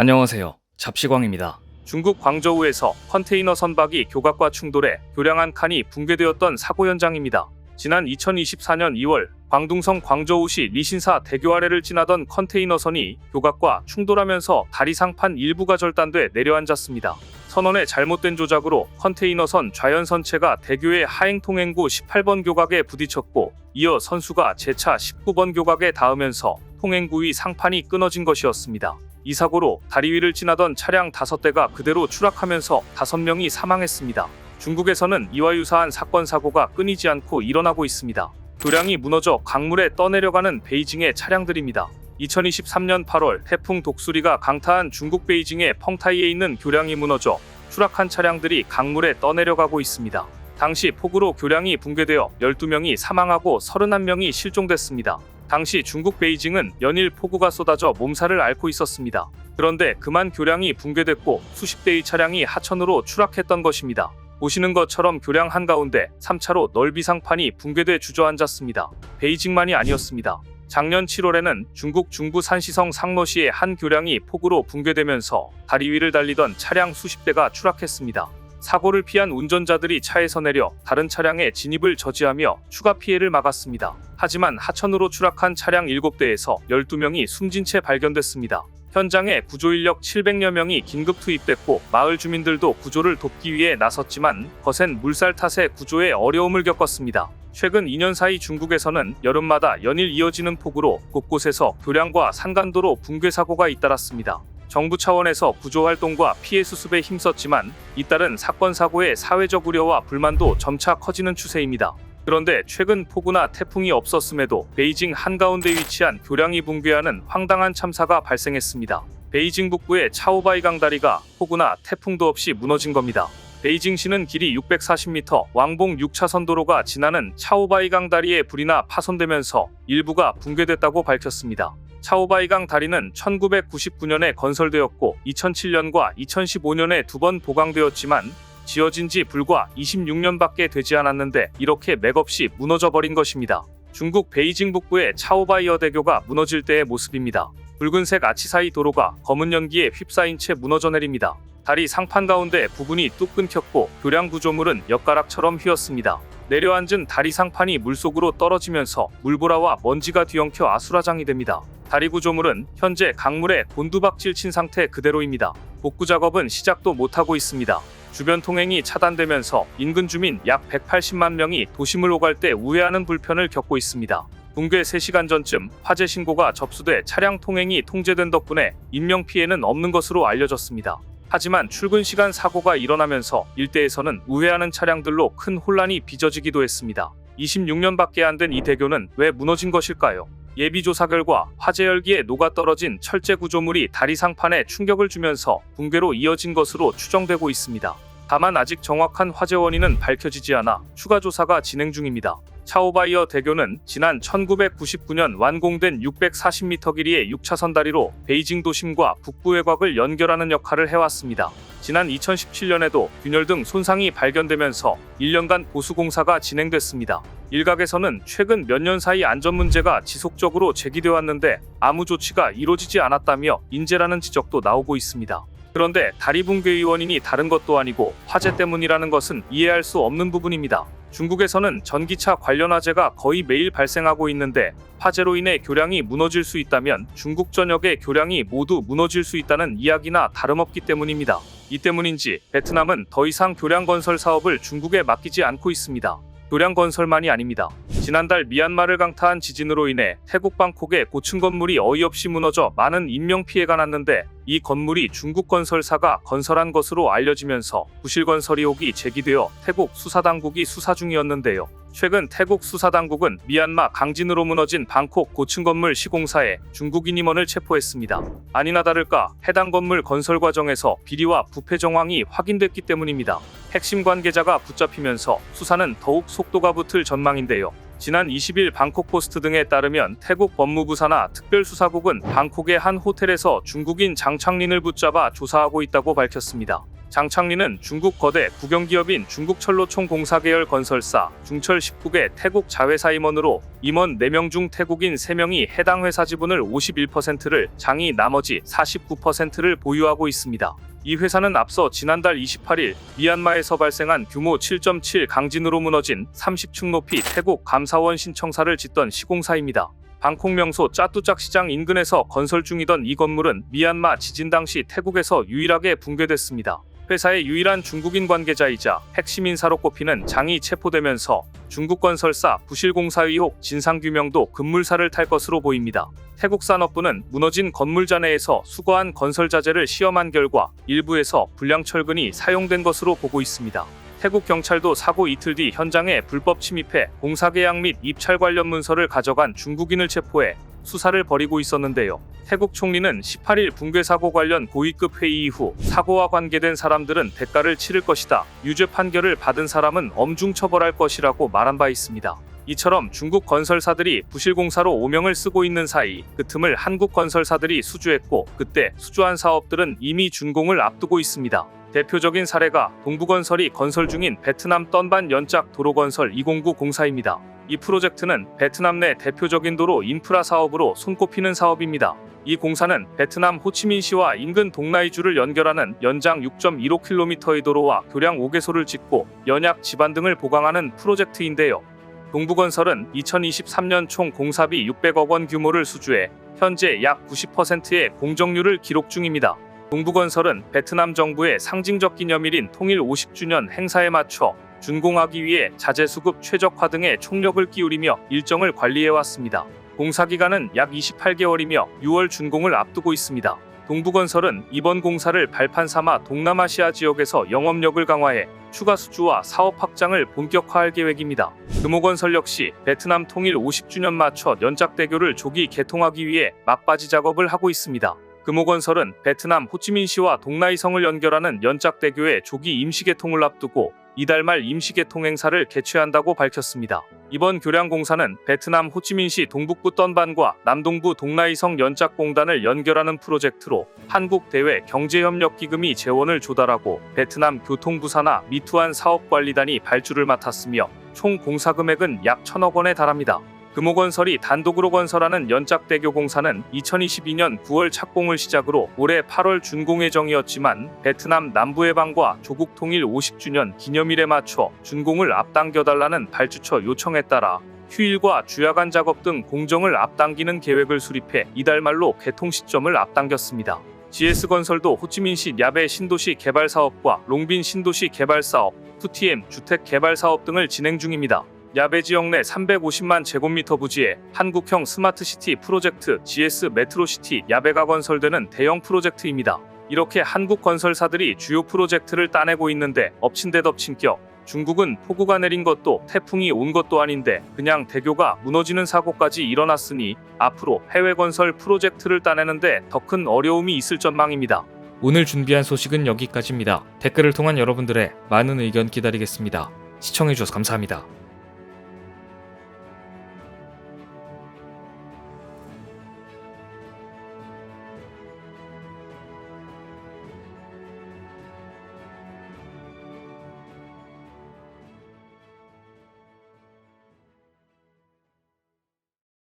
안녕하세요. 잡시광입니다. 중국 광저우에서 컨테이너 선박이 교각과 충돌해 교량 한 칸이 붕괴되었던 사고 현장입니다. 지난 2024년 2월 광둥성 광저우시 리신사 대교 아래를 지나던 컨테이너선이 교각과 충돌하면서 다리 상판 일부가 절단돼 내려앉았습니다. 선원의 잘못된 조작으로 컨테이너선 좌연선체가 대교의 하행 통행구 18번 교각에 부딪혔고 이어 선수가 제차 19번 교각에 닿으면서 통행구 위 상판이 끊어진 것이었습니다. 이 사고로 다리 위를 지나던 차량 5대가 그대로 추락하면서 5명이 사망했습니다. 중국에서는 이와 유사한 사건 사고가 끊이지 않고 일어나고 있습니다. 교량이 무너져 강물에 떠내려가는 베이징의 차량들입니다. 2023년 8월 태풍 독수리가 강타한 중국 베이징의 펑타이에 있는 교량이 무너져 추락한 차량들이 강물에 떠내려가고 있습니다. 당시 폭우로 교량이 붕괴되어 12명이 사망하고 31명이 실종됐습니다. 당시 중국 베이징은 연일 폭우가 쏟아져 몸살을 앓고 있었습니다. 그런데 그만 교량이 붕괴됐고 수십 대의 차량이 하천으로 추락했던 것입니다. 보시는 것처럼 교량 한가운데 3차로 넓이 상판이 붕괴돼 주저앉았습니다. 베이징만이 아니었습니다. 작년 7월에는 중국 중부 산시성 상로시의 한 교량이 폭우로 붕괴되면서 다리 위를 달리던 차량 수십 대가 추락했습니다. 사고를 피한 운전자들이 차에서 내려 다른 차량에 진입을 저지하며 추가 피해를 막았습니다. 하지만 하천으로 추락한 차량 7대에서 12명이 숨진 채 발견됐습니다. 현장에 구조 인력 700여 명이 긴급 투입됐고 마을 주민들도 구조를 돕기 위해 나섰지만 거센 물살 탓에 구조에 어려움을 겪었습니다. 최근 2년 사이 중국에서는 여름마다 연일 이어지는 폭우로 곳곳에서 교량과 산간도로 붕괴 사고가 잇따랐습니다. 정부 차원에서 구조 활동과 피해 수습에 힘썼지만 잇따른 사건 사고의 사회적 우려와 불만도 점차 커지는 추세입니다. 그런데 최근 폭우나 태풍이 없었음에도 베이징 한가운데 위치한 교량이 붕괴하는 황당한 참사가 발생했습니다. 베이징 북부의 차오바이강 다리가 폭우나 태풍도 없이 무너진 겁니다. 베이징시는 길이 640m 왕복 6차선 도로가 지나는 차오바이강 다리에 불이나 파손되면서 일부가 붕괴됐다고 밝혔습니다. 차오바이강 다리는 1999년에 건설되었고 2007년과 2015년에 두 번 보강되었지만 지어진 지 불과 26년밖에 되지 않았는데 이렇게 맥없이 무너져 버린 것입니다. 중국 베이징 북부의 차오바이어 대교가 무너질 때의 모습입니다. 붉은색 아치 사이 도로가 검은 연기에 휩싸인 채 무너져 내립니다. 다리 상판 가운데 부분이 뚝 끊겼고 교량 구조물은 엿가락처럼 휘었습니다. 내려앉은 다리 상판이 물속으로 떨어지면서 물보라와 먼지가 뒤엉켜 아수라장이 됩니다. 다리 구조물은 현재 강물에 곤두박질 친 상태 그대로입니다. 복구 작업은 시작도 못하고 있습니다. 주변 통행이 차단되면서 인근 주민 약 180만 명이 도심을 오갈 때 우회하는 불편을 겪고 있습니다. 붕괴 3시간 전쯤 화재 신고가 접수돼 차량 통행이 통제된 덕분에 인명 피해는 없는 것으로 알려졌습니다. 하지만 출근 시간 사고가 일어나면서 일대에서는 우회하는 차량들로 큰 혼란이 빚어지기도 했습니다. 26년밖에 안 된 이 대교는 왜 무너진 것일까요? 예비조사 결과 화재 열기에 녹아떨어진 철제 구조물이 다리 상판에 충격을 주면서 붕괴로 이어진 것으로 추정되고 있습니다. 다만 아직 정확한 화재 원인은 밝혀지지 않아 추가 조사가 진행 중입니다. 차오바이어 대교는 지난 1999년 완공된 640m 길이의 6차선 다리로 베이징 도심과 북부 외곽을 연결하는 역할을 해왔습니다. 지난 2017년에도 균열 등 손상이 발견되면서 1년간 보수 공사가 진행됐습니다. 일각에서는 최근 몇 년 사이 안전 문제가 지속적으로 제기돼 왔는데 아무 조치가 이루어지지 않았다며 인재라는 지적도 나오고 있습니다. 그런데 다리 붕괴의 원인이 다른 것도 아니고 화재 때문이라는 것은 이해할 수 없는 부분입니다. 중국에서는 전기차 관련 화재가 거의 매일 발생하고 있는데 화재로 인해 교량이 무너질 수 있다면 중국 전역의 교량이 모두 무너질 수 있다는 이야기나 다름없기 때문입니다. 이 때문인지 베트남은 더 이상 교량 건설 사업을 중국에 맡기지 않고 있습니다. 교량 건설만이 아닙니다. 지난달 미얀마를 강타한 지진으로 인해 태국 방콕의 고층 건물이 어이없이 무너져 많은 인명 피해가 났는데 이 건물이 중국 건설사가 건설한 것으로 알려지면서 부실 건설 의혹이 제기되어 태국 수사당국이 수사 중이었는데요. 최근 태국 수사당국은 미얀마 강진으로 무너진 방콕 고층 건물 시공사에 중국인 임원을 체포했습니다. 아니나 다를까 해당 건물 건설 과정에서 비리와 부패 정황이 확인됐기 때문입니다. 핵심 관계자가 붙잡히면서 수사는 더욱 속도가 붙을 전망인데요. 지난 20일 방콕 포스트 등에 따르면 태국 법무부 산하 특별수사국은 방콕의 한 호텔에서 중국인 장창린을 붙잡아 조사하고 있다고 밝혔습니다. 장창리는 중국 거대 국영기업인 중국철로총공사 계열 건설사 중철 19개 태국 자회사 임원으로 임원 4명 중 태국인 3명이 해당 회사 지분을 51%를 장이 나머지 49%를 보유하고 있습니다. 이 회사는 앞서 지난달 28일 미얀마에서 발생한 규모 7.7 강진으로 무너진 30층 높이 태국 감사원 신청사를 짓던 시공사입니다. 방콕 명소 짜뚜짝 시장 인근에서 건설 중이던 이 건물은 미얀마 지진 당시 태국에서 유일하게 붕괴됐습니다. 회사의 유일한 중국인 관계자이자 핵심 인사로 꼽히는 장이 체포되면서 중국 건설사 부실공사 의혹 진상규명도 급물살을 탈 것으로 보입니다. 태국 산업부는 무너진 건물 잔해에서 수거한 건설 자재를 시험한 결과 일부에서 불량 철근이 사용된 것으로 보고 있습니다. 태국 경찰도 사고 이틀 뒤 현장에 불법 침입해 공사 계약 및 입찰 관련 문서를 가져간 중국인을 체포해 수사를 벌이고 있었는데요. 태국 총리는 18일 붕괴 사고 관련 고위급 회의 이후 사고와 관계된 사람들은 대가를 치를 것이다. 유죄 판결을 받은 사람은 엄중 처벌할 것이라고 말한 바 있습니다. 이처럼 중국 건설사들이 부실공사로 오명을 쓰고 있는 사이 그 틈을 한국 건설사들이 수주했고 그때 수주한 사업들은 이미 준공을 앞두고 있습니다. 대표적인 사례가 동부건설이 건설 중인 베트남 떤반 연짝 도로건설 209 공사입니다. 이 프로젝트는 베트남 내 대표적인 도로 인프라 사업으로 손꼽히는 사업입니다. 이 공사는 베트남 호치민시와 인근 동나이주를 연결하는 연장 6.15km의 도로와 교량 5개소를 짓고 연약 지반 등을 보강하는 프로젝트인데요. 동부건설은 2023년 총 공사비 600억 원 규모를 수주해 현재 약 90%의 공정률을 기록 중입니다. 동부건설은 베트남 정부의 상징적 기념일인 통일 50주년 행사에 맞춰 준공하기 위해 자재 수급 최적화 등에 총력을 기울이며 일정을 관리해 왔습니다. 공사 기간은 약 28개월이며 6월 준공을 앞두고 있습니다. 동부건설은 이번 공사를 발판 삼아 동남아시아 지역에서 영업력을 강화해 추가 수주와 사업 확장을 본격화할 계획입니다. 금호건설 역시 베트남 통일 50주년 맞춰 연짝대교를 조기 개통하기 위해 막바지 작업을 하고 있습니다. 금호건설은 베트남 호치민시와 동나이성을 연결하는 연짝대교의 조기 임시 개통을 앞두고 이달 말 임시개통 행사를 개최한다고 밝혔습니다. 이번 교량 공사는 베트남 호치민시 동북부 떤반과 남동부 동나이성 연짝공단을 연결하는 프로젝트로 한국대외 경제협력기금이 재원을 조달하고 베트남 교통부사나 미투한 사업관리단이 발주를 맡았으며 총 공사 금액은 약 천억 원에 달합니다. 금호건설이 단독으로 건설하는 연짝대교 공사는 2022년 9월 착공을 시작으로 올해 8월 준공 예정이었지만 베트남 남부 해방과 조국 통일 50주년 기념일에 맞춰 준공을 앞당겨달라는 발주처 요청에 따라 휴일과 주야간 작업 등 공정을 앞당기는 계획을 수립해 이달 말로 개통 시점을 앞당겼습니다. GS건설도 호치민시 야베 신도시 개발 사업과 롱빈 신도시 개발 사업, 2TM 주택 개발 사업 등을 진행 중입니다. 야베 지역 내 350만 제곱미터 부지에 한국형 스마트시티 프로젝트 GS 메트로시티 야베가 건설되는 대형 프로젝트입니다. 이렇게 한국 건설사들이 주요 프로젝트를 따내고 있는데 엎친 데 덮친 격 중국은 폭우가 내린 것도 태풍이 온 것도 아닌데 그냥 대교가 무너지는 사고까지 일어났으니 앞으로 해외 건설 프로젝트를 따내는데 더 큰 어려움이 있을 전망입니다. 오늘 준비한 소식은 여기까지입니다. 댓글을 통한 여러분들의 많은 의견 기다리겠습니다. 시청해주셔서 감사합니다.